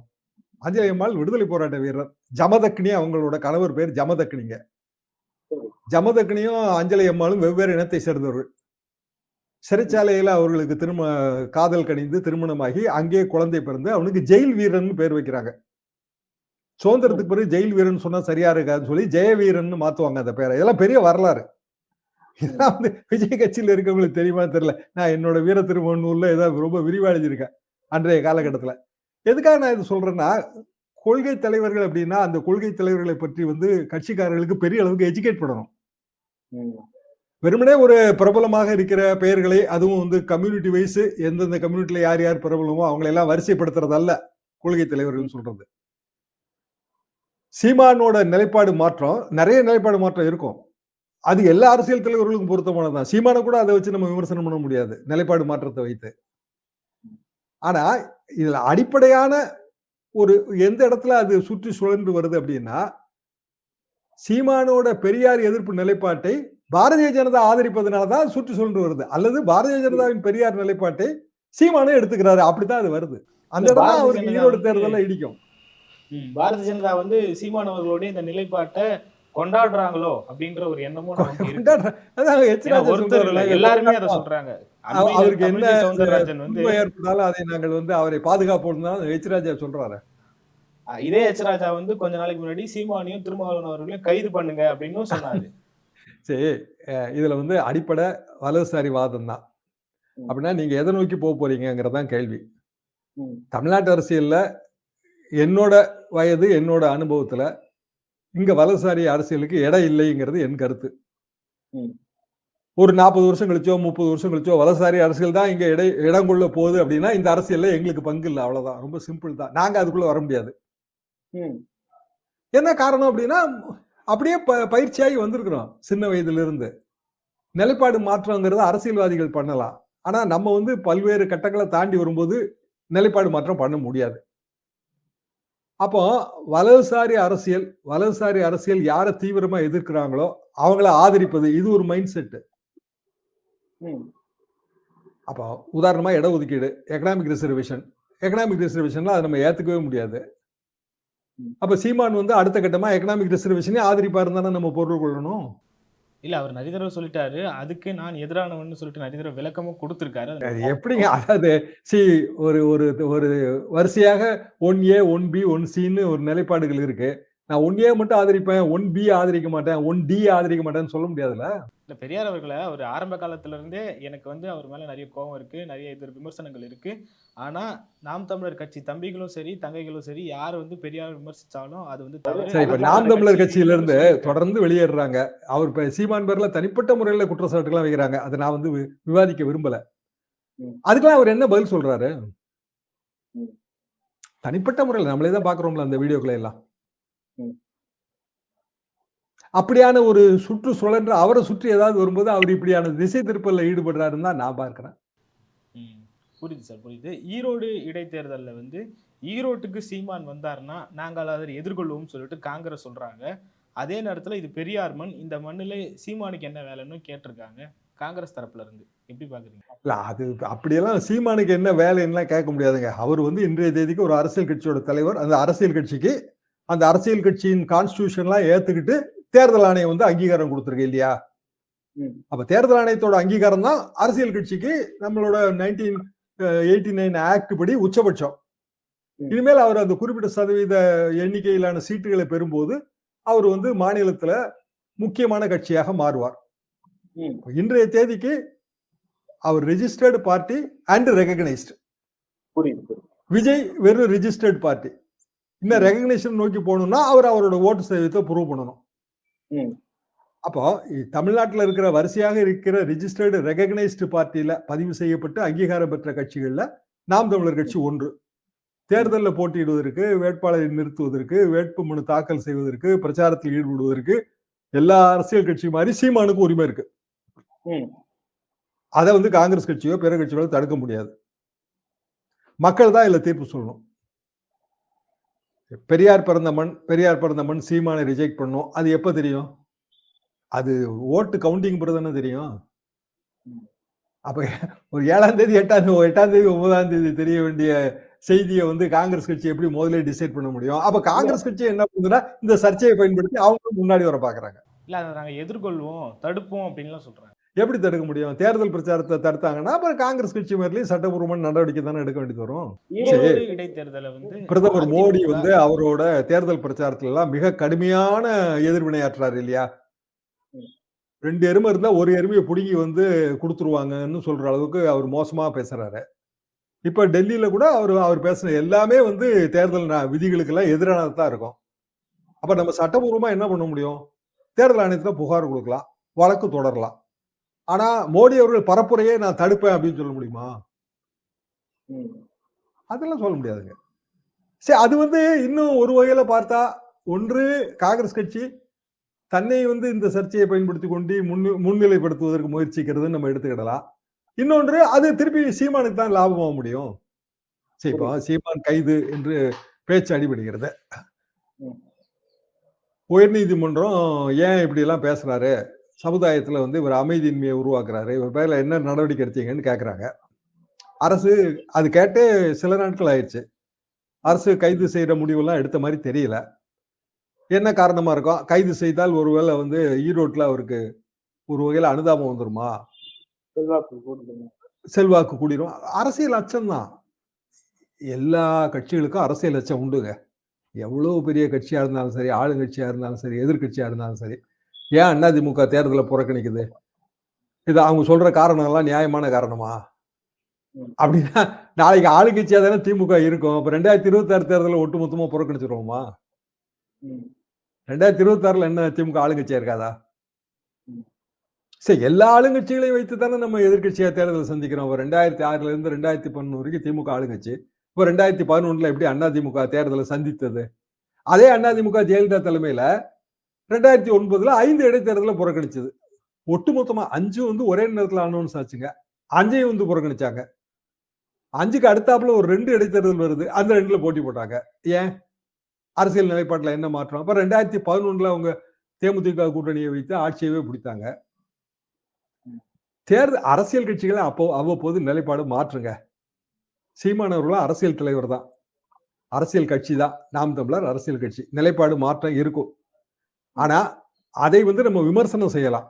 அஞ்சலி அம்மாள் விடுதலை போராட்ட வீரர். ஜமதக்னி அவங்களோட கணவர் பேர் ஜமதக்னிங்க. ஜமதக்னியும் அஞ்சலி அம்மாளும் வெவ்வேறு இனத்தை சேர்ந்தவர்கள். சிறைச்சாலையில அவர்களுக்கு திரும்ப காதல் கணிந்து திருமணமாகி அங்கே குழந்தை பிறந்து அவனுக்கு ஜெயில் வீரன் பேர் வைக்கிறாங்க. சுதந்திரத்துக்கு பிறகு ஜெயில் வீரன் சொன்னா சரியா இருக்காதுன்னு சொல்லி ஜெய வீரன் மாத்துவாங்க அந்த பேரை. இதெல்லாம் பெரிய வரலாறு. இதெல்லாம் வந்து விஜய் கட்சியில இருக்கவங்களுக்கு தெரியுமா தெரியல. நான் என்னோட வீர திருமண நூல்ல ஏதாவது ரொம்ப விரிவா எழுதியிருக்கேன் அன்றைய காலகட்டத்துல. எதுக்காக நான் இது சொல்றேன்னா கொள்கை தலைவர்கள் அப்படின்னா அந்த கொள்கை தலைவர்களை பற்றி வந்து கட்சிக்காரர்களுக்கு பெரிய அளவுக்கு எஜுகேட் பண்ணணும். வெறுமனே ஒரு பிரபலமாக இருக்கிற பெயர்களை அதுவும் வந்து கம்யூனிட்டி வைஸ் எந்தெந்த கம்யூனிட்டில யார் யார் பிரபலமோ அவங்களை எல்லாம் வரிசைப்படுத்துறது அல்ல கொள்கை தலைவர்கள் சொல்றது. சீமானோட நிலைப்பாடு மாற்றம் நிறைய நிலைப்பாடு மாற்றம் இருக்கும். அது எல்லா அரசியல் தலைவர்களுக்கும் பொருத்தமானதுதான். சீமானை கூட அதை வச்சு நம்ம விமர்சனம் பண்ண முடியாது நிலைப்பாடு மாற்றத்தை வைத்து. ஆனா இதுல அடிப்படையான ஒரு எந்த இடத்துல அது சுற்றி சுழன்று வருது அப்படின்னா சீமானோட பெரியார் எதிர்ப்பு நிலைப்பாட்டை பாரதிய ஜனதா ஆதரிப்பதனாலதான் அது சுற்றி சுழன்று வருது. அல்லது பாரதிய ஜனதாவின் பெரியார் நிலைப்பாட்டை சீமானே எடுத்துக்கிறாரு. அப்படித்தான் அது வருது. அந்த இடம் தான் பாரதிய அவருக்கு ஈரோடு தேர்தலில் இடிக்கும். பாரதிய ஜனதா வந்து சீமான் அவர்களுடைய இந்த நிலைப்பாட்டை கொண்டாடுறாங்களோ அப்படின்ற ஒரு எண்ணமும் ஒருத்தர் எல்லாருமே அதை சொல்றாங்க. அவருக்கு என்ன சவுந்தரராஜன் வந்து ஏற்பட்டாலும் அதை நாங்கள் வந்து அவரை பாதுகாப்போம் தான் எச் ராஜா சொல்றாரு இதே எச் ராஜா வந்து கொஞ்ச நாளைக்கு முன்னாடி சீமானையும் திருமாவளவன் அவர்களையும் கைது பண்ணுங்க அப்படின்னு சொன்னாரு. சரி இதுல வந்து அடிப்படை வலதுசாரி வாதம் தான். அப்படின்னா நீங்க எதை நோக்கி போக போறீங்கிறதான் கேள்வி. தமிழ்நாட்டு அரசியல்ல என்னோட வயது என்னோட அனுபவத்துல இங்க வலதுசாரி அரசியலுக்கு இடம் இல்லைங்கிறது என் கருத்து. ஒரு நாற்பது வருஷம் கழிச்சோ முப்பது வருஷம் கழிச்சோ வலதுசாரி அரசியல் தான் இங்க இடை இடம் கொள்ள போகுது அப்படின்னா இந்த அரசியல்ல எங்களுக்கு பங்கு இல்லை அவ்வளவுதான். ரொம்ப சிம்பிள் தான். நாங்க அதுக்குள்ள வர முடியாது. என்ன காரணம் அப்படின்னா அப்படியே ப- பயிற்சியாகி வந்திருக்கிறோம் சின்ன வயதுல இருந்து நிலைப்பாடு மாற்றங்கிறது அரசியல்வாதிகள் பண்ணலாம். ஆனா நம்ம வந்து பல்வேறு கட்டங்களை தாண்டி வரும்போது நிலைப்பாடு மாற்றம் பண்ண முடியாது. அப்போ வலதுசாரி அரசியல் வலதுசாரி அரசியல் யாரை தீவிரமா எதிர்க்கிறாங்களோ அவங்கள ஆதரிப்பது இது ஒரு மைண்ட் செட் ம். அப்போ உதாரணமா இடஒதுக்கீடு எக்கனாமிக் ரிசர்வேஷன் எக்கனாமிக் ரிசர்வேஷன்ல அதை நம்ம ஏத்துக்கவே முடியாது. அப்ப சீமான் வந்து அடுத்த கட்டமா எக்கனாமிக் ரிசர்வேஷனே ஆதரிப்பாருன்னு தானே நம்ம பொருள் கொள்ளணும் இல்ல அவர் நிறைய தடவை சொல்லிட்டாரு. அதுக்கு நான் எதிரானவன்னு சொல்லிட்டு நிறைய தடவை விளக்கமும் கொடுத்திருக்காரு. அது எப்படிங்க? அதாவது சி ஒரு ஒரு ஒரு வரிசையாக one A one B one சின்னு ஒரு நிலைப்பாடுகள் இருக்கு. நான் ஒன் ஏ மட்டும் ஆதரிப்பேன் ஒன் பி ஆதரிக்க மாட்டேன் ஒன் டி ஆதரிக்க மாட்டேன்னு சொல்ல முடியாதுல்ல? இல்ல பெரியார் அவர்களை அவர் ஆரம்ப காலத்துல இருந்தே எனக்கு வந்து அவர் மேல நிறைய கோபம் இருக்கு நிறைய எதிர் விமர்சனங்கள் இருக்கு. ஆனா நாம் தமிழர் கட்சி தம்பிகளும் சரி தங்கைகளும் சரி யார் வந்து பெரியார் விமர்சிச்சாலும் அது வந்து சரி இப்ப நாம் தமிழர் கட்சி கட்சியில இருந்து சொல்லிட்டு- தொடர்ந்து வெளியேறாங்க அவர் இப்ப சீமான் பேர்ல தனிப்பட்ட முறையில குற்றச்சாட்டுகள்லாம் வைக்கிறாங்க. அதை நான் வந்து வி- விவாதிக்க விரும்பல. அதுக்கெல்லாம் அவர் என்ன பதில் சொல்றாரு? ம். தனிப்பட்ட முறையில் நம்மளே தான் பாக்குறோம்ல அந்த வீடியோக்களை எல்லாம். அப்படியான ஒரு சுற்று சுழன்று அவரை சுற்றி ஏதாவது வரும்போது அவர் இப்படியான திசை திருப்பல்ல ஈடுபடுறாருன்னு தான் நான் பார்க்கிறேன். ம். புரியுது சார் புரியுது. ஈரோடு இடைத்தேர்தல்ல வந்து ஈரோட்டுக்கு சீமான் வந்தாருன்னா நாங்கள் அதை எதிர்கொள்வோம்னு சொல்லிட்டு காங்கிரஸ் சொல்றாங்க. அதே நேரத்துல இது பெரியார் மண் இந்த மண்ணுல சீமானுக்கு என்ன வேலைன்னு கேட்டிருக்காங்க காங்கிரஸ் தரப்புல இருந்து. எப்படி பாக்குறீங்க இல்ல அது அப்படியெல்லாம் சீமானுக்கு என்ன வேலைன்னுலாம் கேட்க முடியாதுங்க. அவர் வந்து இன்றைய தேதிக்கு ஒரு அரசியல் கட்சியோட தலைவர். அந்த அரசியல் கட்சிக்கு அந்த அரசியல் கட்சியின் கான்ஸ்டியூஷன்லாம் ஏத்துக்கிட்டு தேர்தல் ஆணையம் வந்து அங்கீகாரம் கொடுத்துருக்கு இல்லையா. அப்ப தேர்தல் ஆணையத்தோட அங்கீகாரம் தான் அரசியல் கட்சிக்கு நம்மளோட நைன்டீன் எயிட்டி நைன் ஆக்ட் படி உச்சபட்சம். இனிமேல் அவர் அந்த குறிப்பிட்ட சதவீத எண்ணிக்கையிலான சீட்டுகளை பெறும்போது அவர் வந்து மாநிலத்துல முக்கியமான கட்சியாக மாறுவார். இன்றைய தேதிக்கு அவர் registered party and recognised Vijay வெறும் ரெஜிஸ்டர்டு பார்ட்டி இன்னும் ரெகக்னேஷன் நோக்கி போகணும்னா அவர் அவரோட ஓட்டு சதவீதத்தை ப்ரூவ் பண்ணணும். அப்போ தமிழ்நாட்டுல இருக்கிற வரிசையாக இருக்கிற ரெஜிஸ்டர்டு ரெகக்னைஸ்டு பார்ட்டியில பதிவு செய்யப்பட்டு அங்கீகாரம் பெற்ற கட்சிகள்ல நாம் தமிழர் கட்சி ஒன்று. தேர்தலில் போட்டியிடுவதற்கு வேட்பாளரை நிறுத்துவதற்கு வேட்புமனு தாக்கல் செய்வதற்கு பிரச்சாரத்தில் ஈடுபடுவதற்கு எல்லா அரசியல் கட்சி மாதிரி சீமானுக்கு உரிமை இருக்கு. அதை வந்து காங்கிரஸ் கட்சியோ பிற கட்சிகளோ தடுக்க முடியாது. மக்கள் தான் இதுல தீர்ப்பு சொல்லணும். பெரியார் பிறந்த மண் பெரியார் பிறந்த மண் சீமானை ரிஜெக்ட் பண்ணும். அது எப்போ தெரியும்? அது ஓட்டு கவுண்டிங் தானே தெரியும். அப்போ ஒரு ஏழாம் தேதி எட்டாம் தேதி எட்டாம் தேதி ஒன்பதாம் தேதி தெரிய வேண்டிய செய்தியை வந்து காங்கிரஸ் கட்சி எப்படி முதல்ல டிசைட் பண்ண முடியும்? அப்போ காங்கிரஸ் கட்சி என்ன பண்ணுதுன்னா இந்த சர்ச்சையை பயன்படுத்தி அவங்களும் முன்னாடி வர பார்க்குறாங்க இல்லை அதை நாங்கள் எதிர்கொள்வோம் தடுப்போம் அப்படின்லாம் சொல்கிறாங்க எப்படி தடுக்க முடியும்? தேர்தல் பிரச்சாரத்தை தடுத்தாங்கன்னா அப்புறம் காங்கிரஸ் கட்சி மேலேயும் சட்டபூர்வமான நடவடிக்கை தானே எடுக்க வேண்டியது வரும். பிரதமர் மோடி வந்து அவரோட தேர்தல் பிரச்சாரத்துல எல்லாம் மிக கடுமையான எதிர்வினையாற்றுறாரு இல்லையா? ரெண்டு எருமை இருந்தா ஒரு எருமையை புடுங்கி வந்து கொடுத்துருவாங்கன்னு சொல்ற அளவுக்கு அவர் மோசமா பேசுறாரு. இப்ப டெல்லியில கூட அவர் அவர் பேசுன எல்லாமே வந்து தேர்தல் ந- விதிகளுக்கெல்லாம் எதிரானதான் இருக்கும். அப்ப நம்ம சட்டபூர்வமா என்ன பண்ண முடியும்? தேர்தல் ஆணையத்துல புகார் கொடுக்கலாம். வழக்கு தொடரலாம். ஆனா மோடி அவர்கள் பரப்புரையே நான் தடுப்பேன் அப்படின்னு சொல்ல முடியுமா. அதெல்லாம் சொல்ல முடியாதுங்க. சரி அது வந்து இன்னும் ஒரு வகையில பார்த்தா ஒன்று காங்கிரஸ் கட்சி தன்னை வந்து இந்த சர்ச்சையை பயன்படுத்தி கொண்டு முன்னு முன்னிலைப்படுத்துவதற்கு முயற்சிக்கிறது நம்ம எடுத்துக்கிடலாம். இன்னொன்று அது திருப்பி சீமானுக்கு தான் லாபமாக முடியும். சரி இப்போ சீமான் கைது என்று பேச்சு அடிபடுகிறது. உயர்நீதிமன்றம் ஏன் இப்படி எல்லாம் பேசுறாரு? சமுதாயத்துல வந்து இவர் அமைதியின்மையை உருவாக்குறாரு. இவர் பேர்ல என்ன நடவடிக்கை எடுத்தீங்கன்னு கேக்குறாங்க. அரசு அது கேட்டு சில நாட்கள் ஆயிடுச்சு. அரசு கைது செய்யற முடிவெல்லாம் எடுத்த மாதிரி தெரியல. என்ன காரணமா இருக்கும் கைது செய்தால் ஒருவேளை வந்து ஈரோட்ல அவருக்கு ஒரு வகையில அனுதாபம் வந்துருமா? செல்வாக்கு கூடிரும். அரசியல் அச்சம்தான். எல்லா கட்சிகளுக்கும் அரசியல் அச்சம் உண்டுங்க. எவ்வளவு பெரிய கட்சியா இருந்தாலும் சரி ஆளுங்கட்சியா இருந்தாலும் சரி எதிர்க்கட்சியா இருந்தாலும் சரி. ஏன் அதிமுக தேர்தலை புறக்கணிக்குது? இது அவங்க சொல்ற காரணம் எல்லாம் நியாயமான காரணமா. அப்படின்னா நாளைக்கு ஆளுங்கட்சியா தானே திமுக இருக்கும். அப்ப ரெண்டாயிரத்தி இருபத்தி ஆறு தேர்தலை ஒட்டுமொத்தமா புறக்கணிச்சிருவோமா. ரெண்டாயிரத்தி இருபத்தி ஆறுல என்ன திமுக ஆளுங்கட்சியா இருக்காதா. சரி எல்லா ஆளுங்கட்சிகளையும் வைத்து தானே நம்ம எதிர்க்கட்சியா தேர்தல் சந்திக்கிறோம். ரெண்டாயிரத்தி ஆறுல இருந்து ரெண்டாயிரத்தி பன்னெண்டு வரைக்கும் திமுக ஆளுங்கட்சி. இப்போ ரெண்டாயிரத்தி பதினொன்றுல எப்படி அதிமுக தேர்தலை சந்தித்தது? அதே அதிமுக ஜெயலலிதா தலைமையில ரெண்டாயிரத்தி ஒன்பதுல ஐந்து இடைத்தேர்தலை புறக்கணிச்சது. ஒட்டுமொத்தமா அஞ்சு வந்து ஒரே நேரத்தில் அனௌன்ஸ் ஆச்சுங்க அஞ்சையும் வந்து புறக்கணிச்சாங்க. அஞ்சுக்கு அடுத்தாப்புல ஒரு ரெண்டு இடைத்தேர்தல் வருது. அந்த ரெண்டுல போட்டி போட்டாங்க. ஏன்? அரசியல் நிலைப்பாட்டில் என்ன மாற்றம்? அப்ப ரெண்டாயிரத்தி பதினொன்றுல அவங்க தேமுதிக கூட்டணியை வைத்து ஆட்சியவே பிடித்தாங்க. தேர்தல் அரசியல் கட்சிகளை அப்போ அவ்வப்போது நிலைப்பாடு மாற்றுங்க. சீமானவர்களும் அரசியல் தலைவர் தான். அரசியல் கட்சி தான். நாம் தமிழர் அரசியல் கட்சி. நிலைப்பாடு மாற்றம் இருக்கும். ஆனா அதை வந்து நம்ம விமர்சனம் செய்யலாம்.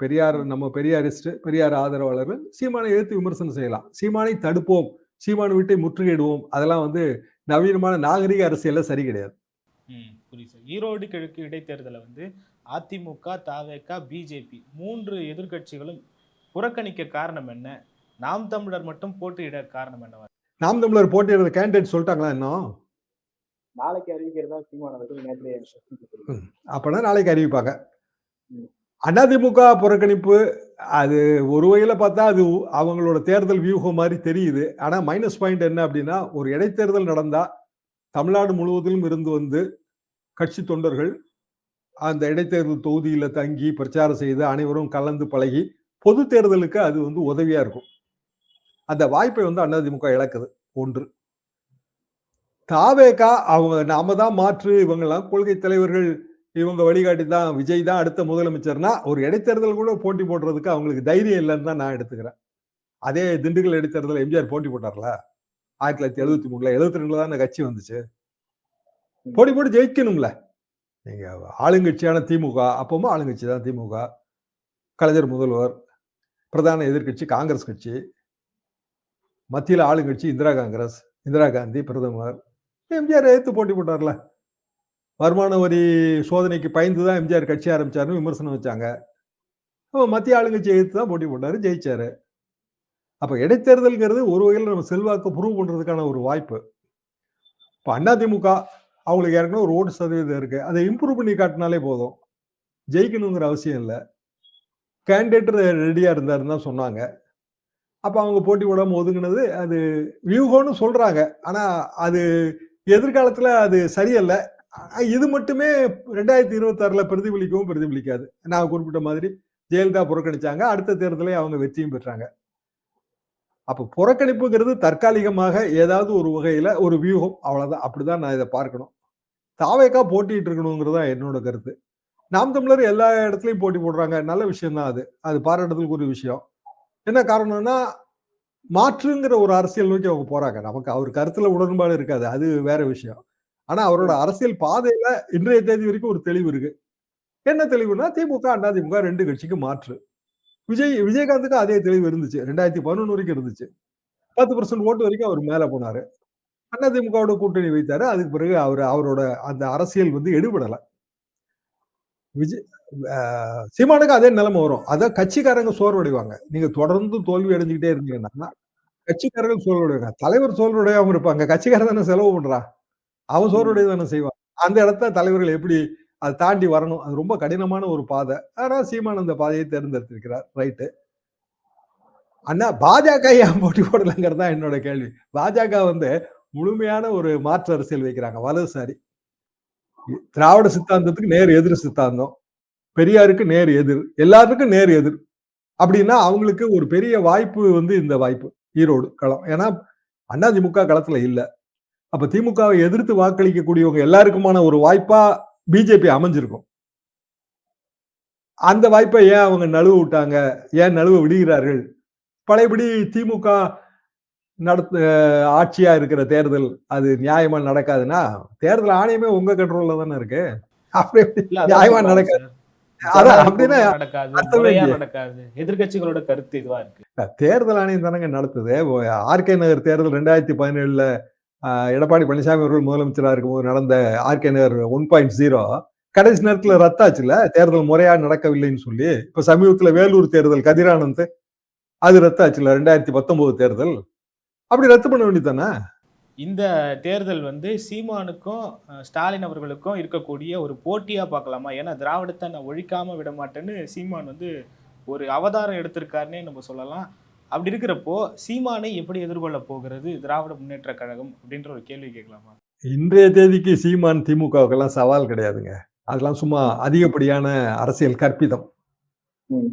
பெரியார் நம்ம பெரியாரிஸ்ட் பெரியார் ஆதரவாளர்கள் சீமானை எதிர்த்து விமர்சனம் செய்யலாம். சீமானை தடுப்போம். சீமான வீட்டை முற்றுகையிடுவோம். அதெல்லாம் வந்து நவீனமான நாகரிக அரசியல்ல சரி கிடையாது. சார். ஈரோடு கிழக்கு இடைத்தேர்தலை வந்து அதிமுக தாவேக பிஜேபி மூன்று எதிர்க்கட்சிகளும் புறக்கணிக்க காரணம் என்ன? நாம் தமிழர் மட்டும் போட்டியிட காரணம் என்ன நாம் தமிழர் போட்டியிடுற கேண்டிடேட் சொல்லிட்டாங்களா இன்னும்? நாளைக்கு அறிவிக்கிறதா சீமானவர்கள் நேற்றைய அப்பனா நாளைக்கு அறிவிப்பாங்க. அதிமுக புறக்கணிப்பு அது ஒரு வகையில பார்த்தா அது அவங்களோட தேர்தல் வியூகம் மாதிரி தெரியுது. ஆனா மைனஸ் பாயிண்ட் என்ன அப்படின்னா ஒரு இடைத்தேர்தல் நடந்தா தமிழ்நாடு முழுவதிலும் இருந்து வந்து கட்சி தொண்டர்கள் அந்த இடைத்தேர்தல் தொகுதியில தங்கி பிரச்சாரம் செய்து அனைவரும் கலந்து பழகி பொது தேர்தலுக்கு அது வந்து உதவியா இருக்கும். அந்த வாய்ப்பை வந்து அதிமுக இழக்குது. ஒன்று. தாவேகா அவங்க நாம தான் மாற்று இவங்கெல்லாம் கொள்கை தலைவர்கள் இவங்க வழிகாட்டி தான் விஜய் தான் அடுத்த முதலமைச்சர்னா ஒரு இடைத்தேர்தல் கூட போட்டி போடுறதுக்கு அவங்களுக்கு தைரியம் இல்லைன்னு தான் நான் எடுத்துக்கிறேன். அதே திண்டுக்கல் இடைத்தேர்தல் எம்ஜிஆர் போட்டி போட்டார்ல ஆயிரத்தி தொள்ளாயிரத்தி எழுபத்தி மூணுல எழுபத்தி ரெண்டுல தான் அந்த கட்சி வந்துச்சு. போட்டி போட்டு ஜெயிக்கணும்ல. நீங்க ஆளுங்கட்சியான திமுக அப்பவும் ஆளுங்கட்சி தான் திமுக. கலைஞர் முதல்வர் பிரதான எதிர்க்கட்சி காங்கிரஸ் கட்சி. மத்தியில் ஆளுங்கட்சி இந்திரா காங்கிரஸ் இந்திரா காந்தி பிரதமர். எம்ஜிஆர் எதிர்த்து போட்டி போட்டார்ல. வருமான வரி சோதனைக்கு பயந்து தான் எம்ஜிஆர் கட்சி ஆரம்பிச்சாருன்னு விமர்சனம் வச்சாங்க. அப்போ மத்திய ஆளுங்கட்சி எதிர்த்து தான் போட்டி போட்டார் ஜெயிச்சாரு. அப்போ இடைத்தேர்தல்ங்கிறது ஒரு வகையில் நம்ம செல்வாக்கு ப்ரூவ் பண்ணுறதுக்கான ஒரு வாய்ப்பு. இப்போ அதிமுக அவங்களுக்கு ஏற்கனவே ஒரு ஓட்டு சதவீதம் இருக்குது அதை இம்ப்ரூவ் பண்ணி காட்டினாலே போதும். ஜெயிக்கணுங்கிற அவசியம் இல்லை. கேண்டிடேட் ரெடியாக இருந்தாருன்னு தான் சொன்னாங்க. அப்போ அவங்க போட்டி போடாமல் ஒதுங்கினது அது வியூகம்னு சொல்கிறாங்க ஆனால் அது எதிர்காலத்துல அது சரியல்ல. இது மட்டுமே ரெண்டாயிரத்தி இருபத்தாறுல பிரதிபலிக்கவும் பிரதிபலிக்காது. நான் குறிப்பிட்ட மாதிரி ஜெயலலிதா புறக்கணிச்சாங்க. அடுத்த தேர்தலே அவங்க வெற்றியும் பெற்றாங்க. அப்போ புறக்கணிப்புங்கிறது தற்காலிகமாக ஏதாவது ஒரு வகையில ஒரு வியூகம். அவ்வளவுதான். அப்படிதான் நான் இதை பார்க்கணும். தாவேக்கா போட்டிட்டு இருக்கணுங்கிறது தான் என்னோட கருத்து. நாம் தமிழர் எல்லா இடத்துலையும் போட்டி போடுறாங்க. நல்ல விஷயம் தான் அது. அது பாராட்டுதலுக்கு ஒரு விஷயம். என்ன காரணம்னா மாற்றுங்கிற ஒரு அரசியல் நோக்கி அவங்க போறாங்க. நமக்கு அவர் கருத்துல உடன்பாடு இருக்காது. அது வேற விஷயம். ஆனா அவரோட அரசியல் பாதையில இன்றைய தேதி வரைக்கும் ஒரு தெளிவு இருக்கு. என்ன தெளிவுனா திமுக அதிமுக ரெண்டு கட்சிக்கு மாற்று. விஜய் விஜயகாந்துக்கு அதே தெளிவு இருந்துச்சு. ரெண்டாயிரத்தி பதினொன்று வரைக்கும் இருந்துச்சு. பத்து பர்சன்ட் ஓட்டு வரைக்கும் அவர் மேல போனாரு. அதிமுகவோட கூட்டணி வைத்தாரு. அதுக்கு பிறகு அவர் அவரோட அந்த அரசியல் வந்து எடுபடலை. விஜய் சீமானுக்கு அதே நிலைமை வரும். அதான் கட்சிக்காரங்க சோர்வடைவாங்க. நீங்க தொடர்ந்து தோல்வி அடைஞ்சுக்கிட்டே இருந்தீங்கன்னா கட்சிக்காரர்கள் சோர்வடைவாங்க. தலைவர் சோர்வடையாம இருப்பாங்க. கட்சிக்காரன் தானே செலவு பண்றான் அவன் சோர்வடைய தானே செய்வான். அந்த இடத்த தலைவர்கள் எப்படி அதை தாண்டி வரணும்? அது ரொம்ப கடினமான ஒரு பாதை. ஆனா சீமான் அந்த பாதையை தேர்ந்தெடுத்திருக்கிறார். ரைட்டு. அண்ணா பாஜக ஏன் போட்டி போடலைங்கிறது தான் என்னோட கேள்வி. பாஜக வந்து முழுமையான ஒரு மாற்று அரசியல் வைக்கிறாங்க. வலதுசாரி. திராவிட சித்தாந்தத்துக்கு நேர் எதிர் சித்தாந்தம். பெரியாருக்கு நேர் எதிர் எல்லாருக்கும் நேர் எதிர். அப்படின்னா அவங்களுக்கு ஒரு பெரிய வாய்ப்பு வந்து இந்த வாய்ப்பு ஈரோடு களம். ஏன்னா அண்ணா திமுக களத்துல இல்ல. அப்ப திமுகவை எதிர்த்து வாக்களிக்கக்கூடியவங்க எல்லாருக்குமான ஒரு வாய்ப்பா பிஜேபி அமைஞ்சிருக்கும். அந்த வாய்ப்பை ஏன் அவங்க நழுவ விட்டாங்க? ஏன் நழுவ விடுகிறார்கள்? பழையபடி திமுக நடத்த ஆட்சியா இருக்கிற தேர்தல் அது நியாயமா நடக்காதுன்னா தேர்தல் ஆணையமே உங்க கண்ட்ரோல்ல தானே இருக்கு. அப்படி நியாயமா நடக்காது எதிர்க்கட்சிகளோட கருத்து இதுவா இருக்கு. தேர்தல் ஆணையம் தானங்க நடத்துது. ஆர்கே நகர் தேர்தல் ரெண்டாயிரத்தி பதினேழுல எடப்பாடி பழனிசாமி அவர்கள் முதலமைச்சரா இருக்கும்போது நடந்த RK Nagar one point zero கடைசி நேரத்துல ரத்தாச்சுல தேர்தல் முறையா நடக்கவில்லைன்னு சொல்லி இப்ப சமீபத்துல வேலூர் தேர்தல் கதிரானந்த் அது ரத்தாச்சுல ரெண்டாயிரத்தி பத்தொன்பது தேர்தல். அப்படி ரத்து பண்ண வேண்டியதானே இந்த தேர்தல் வந்து சீமானுக்கும் ஸ்டாலின் அவர்களுக்கும் இருக்கக்கூடிய ஒரு போட்டியா பார்க்கலாமா? ஏன்னா திராவிடத்தை நான் ஒழிக்காம விட மாட்டேன்னு சீமான் வந்து ஒரு அவதாரம் எடுத்திருக்காருன்னே நம்ம சொல்லலாம். அப்படி இருக்கிறப்போ சீமானை எப்படி எதிர்கொள்ள போகிறது? திராவிட முன்னேற்ற கழகம் அப்படின்ற ஒரு கேள்வி கேட்கலாமா? இன்றைய தேதிக்கு சீமான் திமுகவுக்கெல்லாம் சவால் கிடையாதுங்க. அதெல்லாம் சும்மா அதிகப்படியான அரசியல் கற்பிதம். ம்.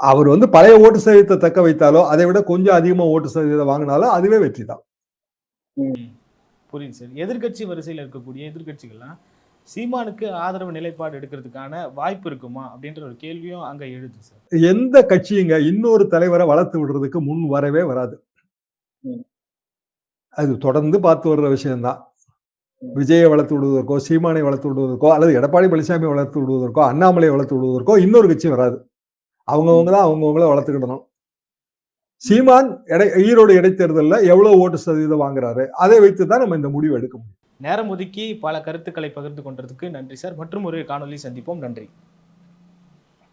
அவர் வந்து பழைய ஓட்டு சதவீதத்தை தக்க வைத்தாலோ அதை விட கொஞ்சம் அதிகமா ஓட்டு சதவீதம் வாங்கினாலோ அதுவே வெற்றி தான். புரியுது சார். எதிர்க்கட்சி வரிசையில் இருக்கக்கூடிய எதிர்க்கட்சிகள்லாம் சீமானுக்கு ஆதரவு நிலைப்பாடு எடுக்கிறதுக்கான வாய்ப்பு இருக்குமா அப்படின்ற ஒரு கேள்வியும் அங்க எழுது சார். எந்த கட்சியுங்க இன்னொரு தலைவரை வளர்த்து விடுறதுக்கு முன் வரவே வராது. அது தொடர்ந்து பார்த்து வர்ற விஷயம்தான். விஜயை வளர்த்து விடுவதற்கோ சீமானை வளர்த்து விடுவதற்கோ அல்லது எடப்பாடி பழனிசாமி வளர்த்து விடுவதற்கோ அண்ணாமலையை வளர்த்து விடுவதற்கோ இன்னொரு கட்சி வராது. அவங்கவுங்க தான் அவங்கவுங்கள வளர்த்துக்கிடணும். சீமான் எடை ஈரோடு இடைத்தேர்தலில் எவ்வளோ ஓட்டு சதவீதம் வாங்குறாரு அதை வைத்து தான் நம்ம இந்த முடிவு எடுக்க முடியும். நேரம் ஒதுக்கி பல கருத்துக்களை பகிர்ந்து கொண்டதுக்கு நன்றி சார். மற்றும் ஒரு காணொலி சந்திப்போம். நன்றி.